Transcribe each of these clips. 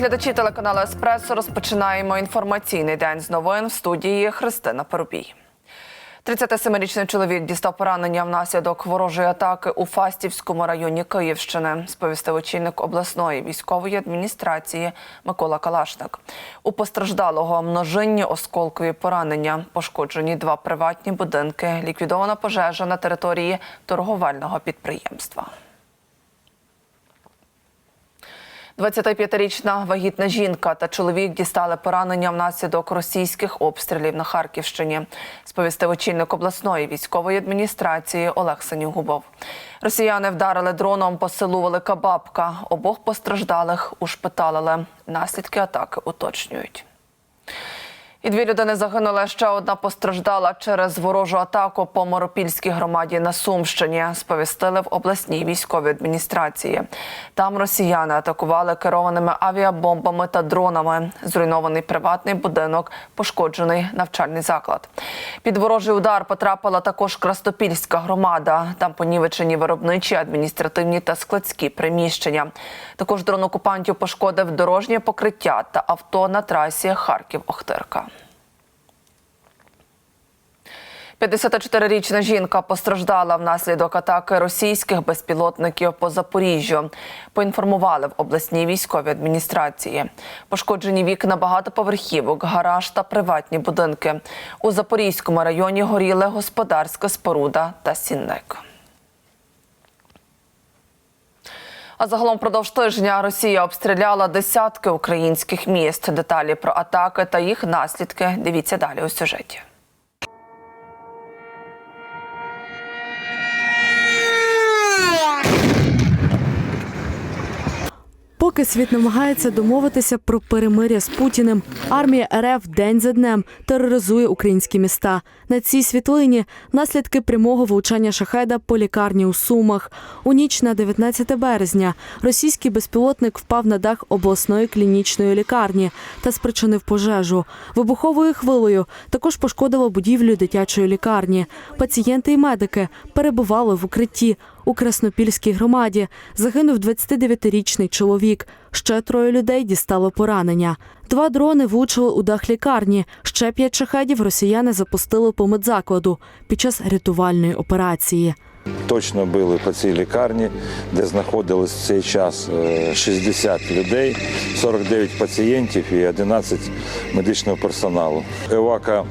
Глядачі телеканалу Еспресо. Розпочинаємо інформаційний день з новин в студії Христина Парубій. 37-річний чоловік дістав поранення внаслідок ворожої атаки у Фастівському районі Київщини, сповістив очільник обласної військової адміністрації Микола Калашник. У постраждалого множинні осколкові поранення, пошкоджені два приватні будинки, ліквідована пожежа на території торговельного підприємства. 25-річна вагітна жінка та чоловік дістали поранення внаслідок російських обстрілів на Харківщині, сповістив очільник обласної військової адміністрації Олег Сенігубов. Росіяни вдарили дроном по селу Велика Бабка. Обох постраждалих ушпиталили. Наслідки атаки уточнюють. І дві людини загинули. Ще одна постраждала через ворожу атаку по Моропільській громаді на Сумщині. Сповістили в обласній військовій адміністрації. Там росіяни атакували керованими авіабомбами та дронами. Зруйнований приватний будинок, пошкоджений навчальний заклад. Під ворожий удар потрапила також Крастопільська громада. Там понівечені виробничі, адміністративні та складські приміщення. Також дрон окупантів пошкодив дорожнє покриття та авто на трасі Харків-Охтирка. 54-річна жінка постраждала внаслідок атаки російських безпілотників по Запоріжжю. Поінформували в обласній військовій адміністрації. Пошкоджені вікна багатоповерхівок, гараж та приватні будинки. У Запорізькому районі горіли господарська споруда та сінник. А загалом впродовж тижня Росія обстріляла десятки українських міст. Деталі про атаки та їх наслідки дивіться далі у сюжеті. Поки світ намагається домовитися про перемиря з Путіним, армія РФ день за днем тероризує українські міста. На цій світлині наслідки прямого влучання шахеда по лікарні у Сумах. У ніч на 19 березня російський безпілотник впав на дах обласної клінічної лікарні та спричинив пожежу. Вибуховою хвилею також пошкодило будівлю дитячої лікарні. Пацієнти і медики перебували в укритті. У Краснопільській громаді загинув 29-річний чоловік. Ще троє людей дістали поранення. Два дрони влучили у дах лікарні. Ще п'ять шахедів росіяни запустили по медзакладу під час рятувальної операції. Точно били по цій лікарні, де знаходилось в цей час е, 60 людей, 49 пацієнтів і 11 медичного персоналу. Евака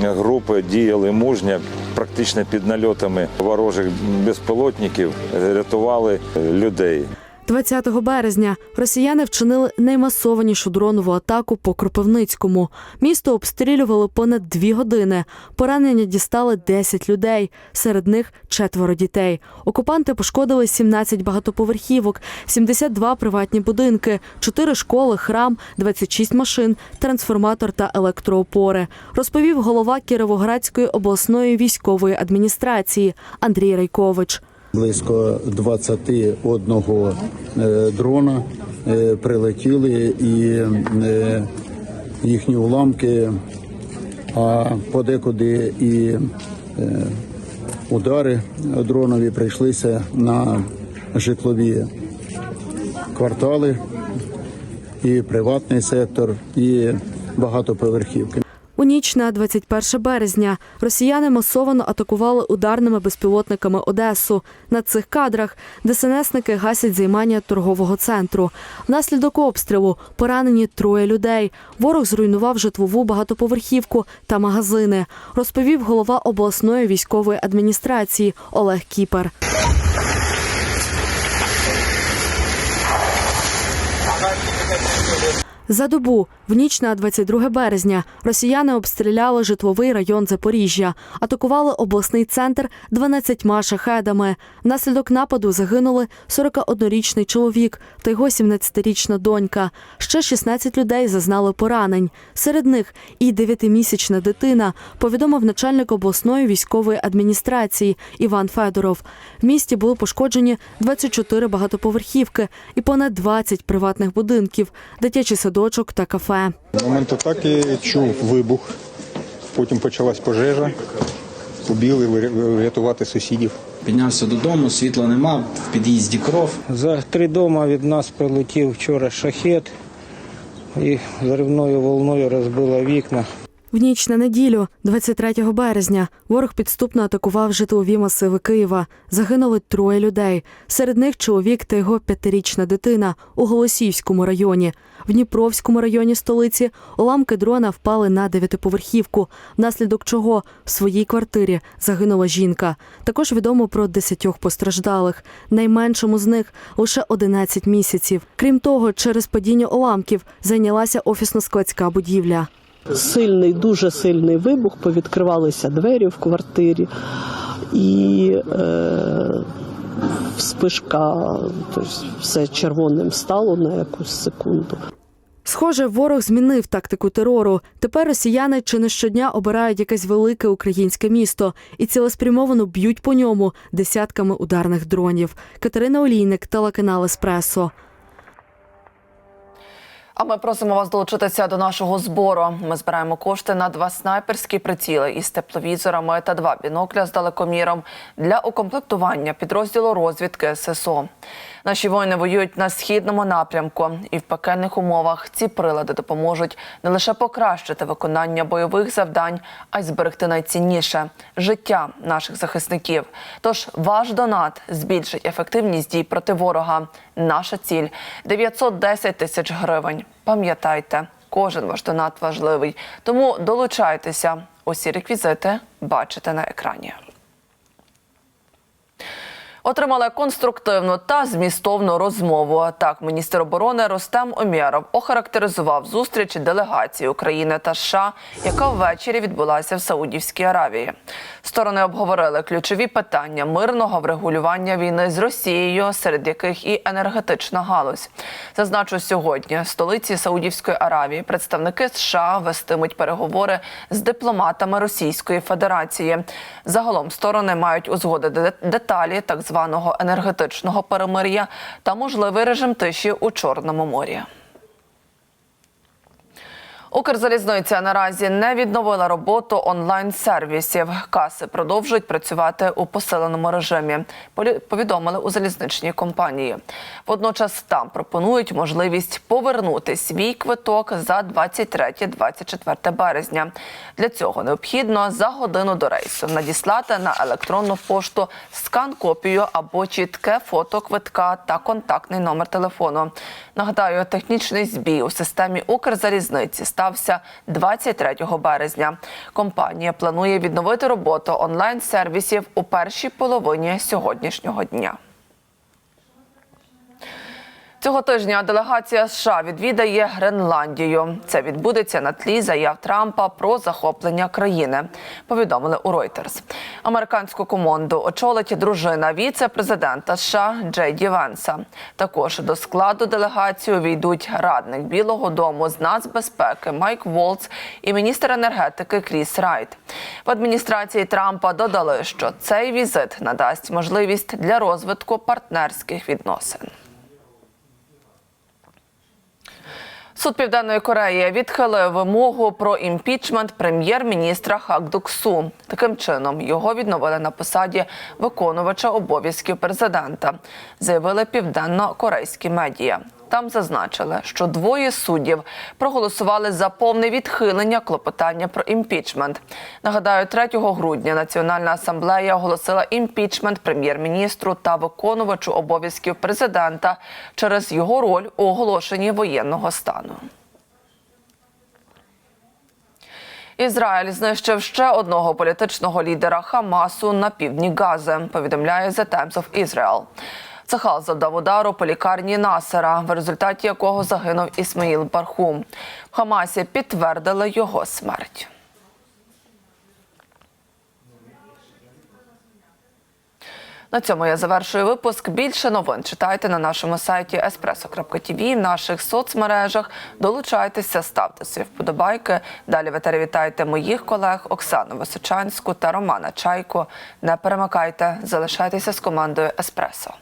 групи діяли мужньо, практично під нальотами ворожих безпілотників рятували людей. 20 березня росіяни вчинили наймасованішу дронову атаку по Кропивницькому. Місто обстрілювали понад дві години. Поранення дістали 10 людей, серед них четверо дітей. Окупанти пошкодили 17 багатоповерхівок, 72 приватні будинки, 4 школи, храм, 26 машин, трансформатор та електроопори. Розповів голова Кіровоградської обласної військової адміністрації Андрій Райкович. Близько 21 е, дрона е, прилетіли і е, їхні уламки, а подекуди і удари дронові прийшлися на житлові квартали, і приватний сектор, і багатоповерхівки. У ніч на 21 березня росіяни масово атакували ударними безпілотниками Одесу. На цих кадрах ДСНСники гасять займання торгового центру. Внаслідок обстрілу поранені троє людей. Ворог зруйнував житлову багатоповерхівку та магазини, розповів голова обласної військової адміністрації Олег Кіпер. За добу в ніч на 22 березня росіяни обстріляли житловий район Запоріжжя, атакували обласний центр 12 шахедами. Внаслідок нападу загинули 41-річний чоловік та його 17-річна донька. Ще 16 людей зазнали поранень. Серед них і 9-місячна дитина, повідомив начальник обласної військової адміністрації Іван Федоров. В місті були пошкоджені 24 багатоповерхівки і понад 20 приватних будинків, дитячі дитячий садочок та кафе. момент. момент атаки чув вибух, потім почалась пожежа, побігли врятувати сусідів. Піднявся додому, світла нема, в під'їзді кров. За три дома від нас прилетів вчора шахет. і зривною волною розбила вікна. В ніч на неділю, 23 березня, ворог підступно атакував житлові масиви Києва. Загинули троє людей. Серед них чоловік та його п'ятирічна дитина у Голосіївському районі. В Дніпровському районі столиці уламки дрона впали на дев'ятиповерхівку, внаслідок чого в своїй квартирі загинула жінка. Також відомо про десятьох постраждалих. Найменшому з них лише 11 місяців. Крім того, через падіння уламків зайнялася офісно-складська будівля. Сильний, дуже сильний вибух, повідкривалися двері в квартирі, і е, вспишка, тобто все червоним стало на якусь секунду. Схоже, ворог змінив тактику терору. Тепер росіяни чи не щодня обирають якесь велике українське місто і цілеспрямовано б'ють по ньому десятками ударних дронів. Катерина Олійник, телеканал Еспресо. А ми просимо вас долучитися до нашого збору. Ми збираємо кошти на два снайперські приціли із тепловізорами та два бінокля з далекоміром для укомплектування підрозділу розвідки ССО. Наші воїни воюють на східному напрямку, і в пекельних умовах ці прилади допоможуть не лише покращити виконання бойових завдань, а й зберегти найцінніше життя наших захисників. Тож ваш донат збільшить ефективність дій проти ворога. Наша ціль 910 тисяч гривень. Пам'ятайте, кожен ваш донат важливий. Тому долучайтеся. Усі реквізити бачите на екрані. Отримали конструктивну та змістовну розмову. Так, міністр оборони Ростем Омєров охарактеризував зустріч делегації України та США, яка ввечері відбулася в Саудівській Аравії. Сторони обговорили ключові питання мирного врегулювання війни з Росією, серед яких і енергетична галузь. Зазначу сьогодні в столиці Саудівської Аравії представники США вестимуть переговори з дипломатами Російської Федерації. Загалом сторони мають узгодити деталі так званого енергетичного перемир'я та можливий режим тиші у Чорному морі. Укрзалізниця наразі не відновила роботу онлайн-сервісів. Каси продовжують працювати у посиленому режимі. Повідомили у залізничній компанії. Водночас там пропонують можливість повернути свій квиток за 23-24 березня. Для цього необхідно за годину до рейсу надіслати на електронну пошту скан-копію або чітке фото квитка та контактний номер телефону. Нагадаю, технічний збій у системі Укрзалізниці стався 23 березня. Компанія планує відновити роботу онлайн-сервісів у першій половині сьогоднішнього дня. Цього тижня делегація США відвідає Гренландію. Це відбудеться на тлі заяв Трампа про захоплення країни. Повідомили у Reuters. Американську команду очолить дружина віце-президента США Джей Ді Венса. Також до складу делегації увійдуть радник Білого Дому з нацбезпеки Майк Волц і міністр енергетики Кріс Райт. В адміністрації Трампа додали, що цей візит надасть можливість для розвитку партнерських відносин. Суд Південної Кореї відхилив вимогу про імпічмент прем'єр-міністра Хак Дуксу. Таким чином його відновили на посаді виконувача обов'язків президента, заявили південно-корейські медіа. Там зазначили, що двоє суддів проголосували за повне відхилення клопотання про імпічмент. Нагадаю, 3 грудня Національна асамблея оголосила імпічмент прем'єр-міністру та виконувачу обов'язків президента через його роль у оголошенні воєнного стану. Ізраїль знищив ще одного політичного лідера Хамасу на півдні Гази. Повідомляє The Times of Israel. Цахал завдав удару по лікарні Насера, в результаті якого загинув Ісмаїл Бархум. В Хамасі підтвердили його смерть. На цьому я завершую випуск. Більше новин читайте на нашому сайті espresso.tv, в наших соцмережах. Долучайтеся, ставте свої вподобайки. Далі ви вітайте моїх колег Оксану Височанську та Романа Чайку. Не перемикайте, залишайтеся з командою Еспресо.